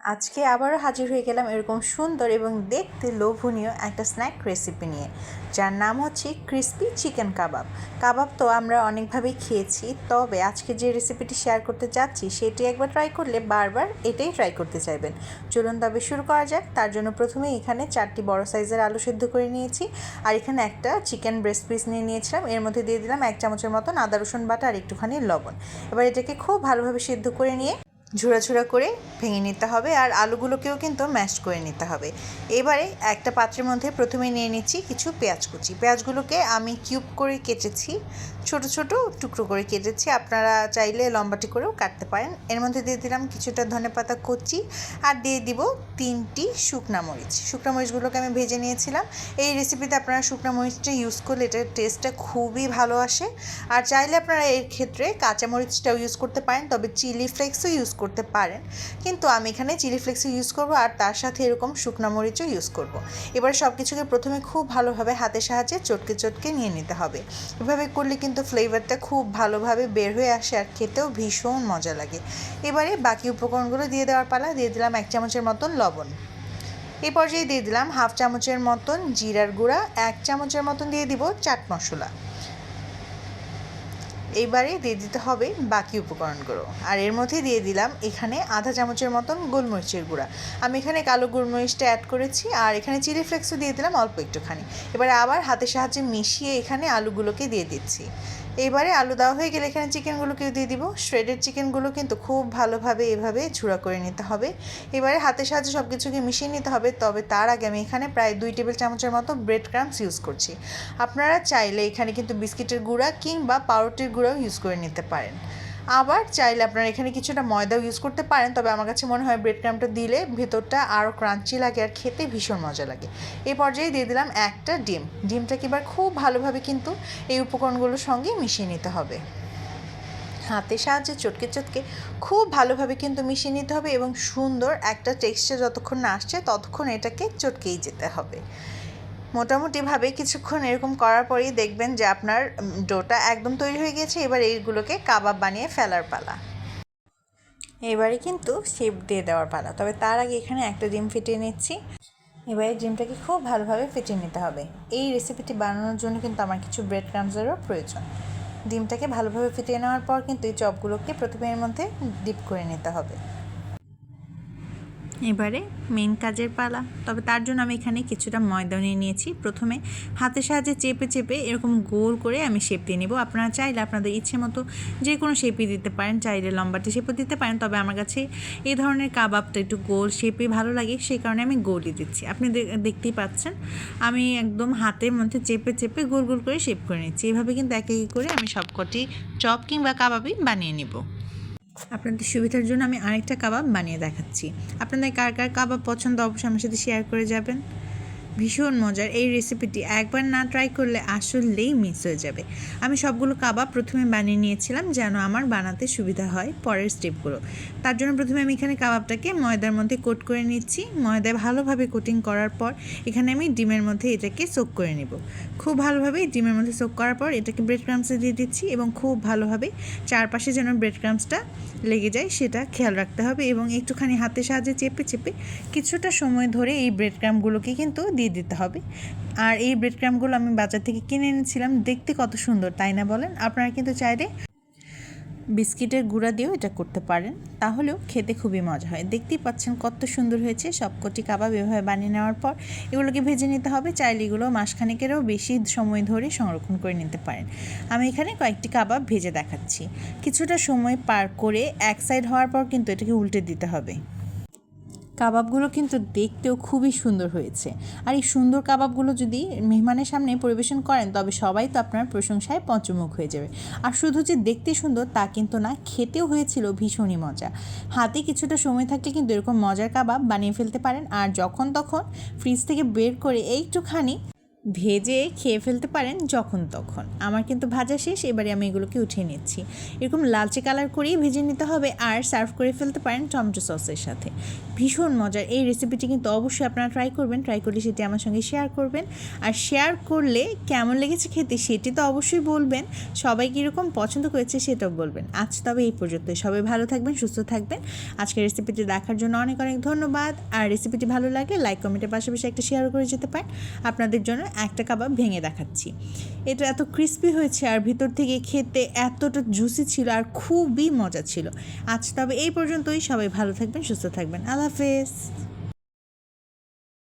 আজকে আবারও হাজির হয়ে গেলাম এরকম সুন্দর এবং দেখতে লোভনীয় একটা স্ন্যাক রেসিপি নিয়ে, যার নাম হচ্ছে ক্রিস্পি চিকেন কাবাব কাবাব তো আমরা অনেকভাবেই খেয়েছি, তবে আজকে যে রেসিপিটি শেয়ার করতে চাচ্ছি সেটি একবার ট্রাই করলে বারবার এটাই ট্রাই করতে চাইবেন। চলুন তবে শুরু করা যাক। তার জন্য প্রথমে এখানে চারটি বড় সাইজের আলু সেদ্ধ করে নিয়েছি, আর এখানে একটা চিকেন ব্রেস্ট পিস নিয়ে নিয়েছিলাম। এর মধ্যে দিয়ে দিলাম এক চামচের মতন আদা রসুন বাটা আর একটুখানি লবণ। এবার এটাকে খুব ভালোভাবে সেদ্ধ করে নিয়ে ঝুড়া ঝুড়া করে ভেঙে নিতে হবে আর আলুগুলোকেও কিন্তু ম্যাশ করে নিতে হবে। এবারে একটা পাত্রের মধ্যে প্রথমে নিয়ে নিচ্ছি কিছু পেঁয়াজ কুচি। পেঁয়াজগুলোকে আমি কিউব করে কেটেছি, ছোট ছোট টুকরো করে কেটেছি। আপনারা চাইলে লম্বাটি করেও কাটতে পারেন। এর মধ্যে দিয়ে দিলাম কিছুটা ধনেপাতা কুচি আর দিয়ে দিব তিনটি শুকনা মরিচ। শুকনা মরিচগুলোকে আমি ভেজে নিয়েছিলাম। এই রেসিপিতে আপনারা শুকনা মরিচটা ইউজ করলে এটার টেস্টটা খুবই ভালো আসে। আর চাইলে আপনারা এর ক্ষেত্রে কাঁচা মরিচটাও ইউজ করতে পারেন, তবে চিলি ফ্লেক্সও ইউজ করতে পারেন কিন্তু আমি এখানে চিলি ফ্লেক্সও ইউজ করব আর তার সাথে এরকম শুকনা মরিচও ইউজ করব। এবার সব কিছুকে প্রথমে খুব ভালোভাবে হাতের সাহায্যে চটকে চটকে নিয়ে নিতে হবে। এভাবে করলে কিন্তু ফ্লেভারটা খুব ভালোভাবে বের হয়ে আসে আর খেতেও ভীষণ মজা লাগে। এবারে বাকি উপকরণগুলো দিয়ে দেওয়ার পালা, দিয়ে দিলাম এক চামচের মতন লবণ। এই পর্যায়ে দিয়ে দিলাম হাফ চামচের মতন জিরার গুঁড়া, এক চামচের মতন দিয়ে দিব চাট মশলা। এইবারে দিয়ে দিতে হবে বাকি উপকরণগুলো। আর এর মধ্যে দিয়ে দিলাম এখানে আধা চামচের মতন গোলমরিচের গুঁড়া। আমি এখানে কালো গোলমরিচটা অ্যাড করেছি আর এখানে চিলি ফ্লেক্সও দিয়ে দিলাম অল্প একটুখানি। এবারে আবার হাতের সাহায্যে মিশিয়ে এখানে আলুগুলোকে দিয়ে দিচ্ছি। এবারে আলু দেওয়া হয়ে গেলে এখানে চিকেনগুলোকেও দিয়ে দিব। শ্রেডেড চিকেনগুলো কিন্তু খুব ভালোভাবে এভাবে ঝুড়া করে নিতে হবে। এবারে হাতের সাহায্যে সব কিছুকে মিশিয়ে নিতে হবে, তবে তার আগে আমি এখানে প্রায় দুই টেবিল চামচের মতো ব্রেড ক্রামস ইউজ করছি। আপনারা চাইলে এখানে কিন্তু বিস্কিটের গুঁড়া কিংবা পাউরুটির গুঁড়াও ইউজ করে নিতে পারেন। আবার চাইলে আপনারা এখানে কিছুটা ময়দাও ইউজ করতে পারেন, তবে আমার কাছে মনে হয় ব্রেড ক্রামটা দিলে ভেতরটা আরও ক্রাঞ্চি লাগে আর খেতে ভীষণ মজা লাগে। এই পর্যায়ে দিয়ে দিলাম একটা ডিম। ডিমটাকে এবার খুব ভালোভাবে কিন্তু এই উপকরণগুলোর সঙ্গে মিশিয়ে নিতে হবে। হাতের সাহায্যে চটকে চটকে খুব ভালোভাবে কিন্তু মিশিয়ে নিতে হবে এবং সুন্দর একটা টেক্সচার যতক্ষণ না আসছে ততক্ষণ এটাকে চটকেই যেতে হবে। মোটামুটিভাবে কিছুক্ষণ এরকম করার পরেই দেখবেন যে আপনার ডোটা একদম তৈরি হয়ে গেছে, এবার এইগুলোকে কাবাব বানিয়ে ফেলার পালা। এবারে কিন্তু শেপ দিয়ে দেওয়ার পালা। তবে তার আগে এখানে একটা ডিম ফিটিয়ে নিচ্ছি। এবারে ডিমটাকে খুব ভালোভাবে ফিটিয়ে নিতে হবে। এই রেসিপিটি বানানোর জন্য কিন্তু আমার কিছু ব্রেড ক্রামসেরও প্রয়োজন। ডিমটাকে ভালোভাবে ফিটিয়ে নেওয়ার পর কিন্তু এই চপগুলোকে প্রথমে এর মধ্যে ডিপ করে নিতে হবে। এবারে মেন কাজের পালা। তবে তার জন্য আমি এখানে কিছুটা ময়দা নিয়ে নিয়েছি। প্রথমে হাতের সাহায্যে চেপে চেপে এরকম গোল করে আমি শেপ দিয়ে নেব। আপনারা চাইলে আপনাদের ইচ্ছে মতো যে কোনো শেপই দিতে পারেন, চাইলে লম্বাটে শেপও দিতে পারেন। তবে আমার কাছে এই ধরনের কাবাবটা একটু গোল শেপে ভালো লাগে, সেই কারণে আমি গোলই দিচ্ছি। আপনি দেখতেই পাচ্ছেন, আমি একদম হাতের মধ্যে চেপে চেপে গোল গোল করে শেপ করে নিচ্ছি। এভাবে কিন্তু এক এক করে আমি সবকটি চপ কিংবা কাবাবই বানিয়ে নেব। আপনাদের সুবিধার জন্য আমি আরেকটা কাবাব বানিয়ে দেখাচ্ছি। আপনাদের কার কার কাবাব পছন্দ অবশ্যই আমার সাথে শেয়ার করে যাবেন। ভীষণ মজার এই রেসিপিটি একবার না ট্রাই করলে আসলেই মিস হয়ে যাবে। আমি সবগুলো কাবাব প্রথমে বানিয়ে নিয়েছিলাম যেন আমার বানাতে সুবিধা হয় পরের স্টেপগুলো তার জন্য প্রথমে আমি এখানে কাবাবটাকে ময়দার মধ্যে কোট করে নিচ্ছি। ময়দায় ভালোভাবে কোটিং করার পর এখানে আমি ডিমের মধ্যে এটাকে সোক করে নেব। খুব ভালোভাবে ডিমের মধ্যে সোক করার পর এটাকে ব্রেড ক্রামসে দিয়ে দিচ্ছি এবং খুব ভালোভাবে চারপাশে যেন ব্রেড ক্রামসটা লেগে যায় সেটা খেয়াল রাখতে হবে এবং একটুখানি হাতের সাহায্যে চেপে চেপে কিছুটা সময় ধরে এই ব্রেড ক্রামগুলোকে কিন্তু দিয়ে দিতে হবে। আর এই ব্রেড ক্রামগুলো আমি বাজার থেকে কিনে এনেছিলাম। দেখতে কত সুন্দর, তাই না বলেন? আপনারা কিন্তু চাইলে বিস্কিটের গুঁড়া দিয়েও এটা করতে পারেন। তাহলেও খেতে খুবই মজা হয়। দেখতেই পাচ্ছেন কত সুন্দর হয়েছে। সবকটি কাবাব এভাবে বানিয়ে নেওয়ার পর এগুলোকে ভেজে নিতে হবে। চাইলে এগুলো মাসখানেকেরও বেশি সময় ধরে সংরক্ষণ করে নিতে পারেন। আমি এখানে কয়েকটি কাবাব ভেজে দেখাচ্ছি। কিছুটা সময় পার করে এক সাইড হওয়ার পর কিন্তু এটাকে উল্টে দিতে হবে। কাবাবগুলো কিন্তু দেখতেও খুবই সুন্দর হয়েছে। আর এই সুন্দর কাবাবগুলো যদি মেহমানের সামনে পরিবেশন করেন, তবে সবাই তো আপনার প্রশংসায় পঞ্চমুখ হয়ে যাবে। আর শুধু যে দেখতে সুন্দর তা কিন্তু না, খেতেও হয়েছিল ভীষণই মজা। হাতে কিছুটা সময় থাকলে কিন্তু এরকম মজার কাবাব বানিয়ে ফেলতে পারেন। আর যখন তখন ফ্রিজ থেকে বের করে একটুখানি ভেজে খেয়ে ফেলতে পারেন যখন তখন। আমার কিন্তু ভাজা শেষ, এবারে আমি এগুলোকে উঠিয়ে নিচ্ছি। এরকম লালচে কালার করেই ভেজে নিতে হবে আর সার্ভ করে ফেলতে পারেন টমেটো সসের সাথে। ভীষণ মজার। এই রেসিপিটি কিন্তু অবশ্যই আপনারা ট্রাই করবেন। ট্রাই করলে সেটি আমার সঙ্গে শেয়ার করবেন। আর শেয়ার করলে কেমন লেগেছে খেতে সেটি তো অবশ্যই বলবেন। সবাই কীরকম পছন্দ করেছে সেটাও বলবেন। আজ তবে এই পর্যন্ত। সবাই ভালো থাকবেন, সুস্থ থাকবেন। আজকের রেসিপিটি দেখার জন্য অনেক অনেক ধন্যবাদ। আর রেসিপিটি ভালো লাগে লাইক কমেন্টের পাশাপাশি একটা শেয়ার করে যেতে পারেন। আপনাদের জন্য একটা কাবাব ভেঙে দেখাচ্ছি। এটা এত ক্রিস্পি হয়েছে আর ভিতর থেকে খেতে এতটা জুসি ছিল আর খুবই মজা ছিল। আজ তবে এই পর্যন্তই। সবাই ভালো থাকবেন, সুস্থ থাকবেন। আল্লাহ হাফেজ।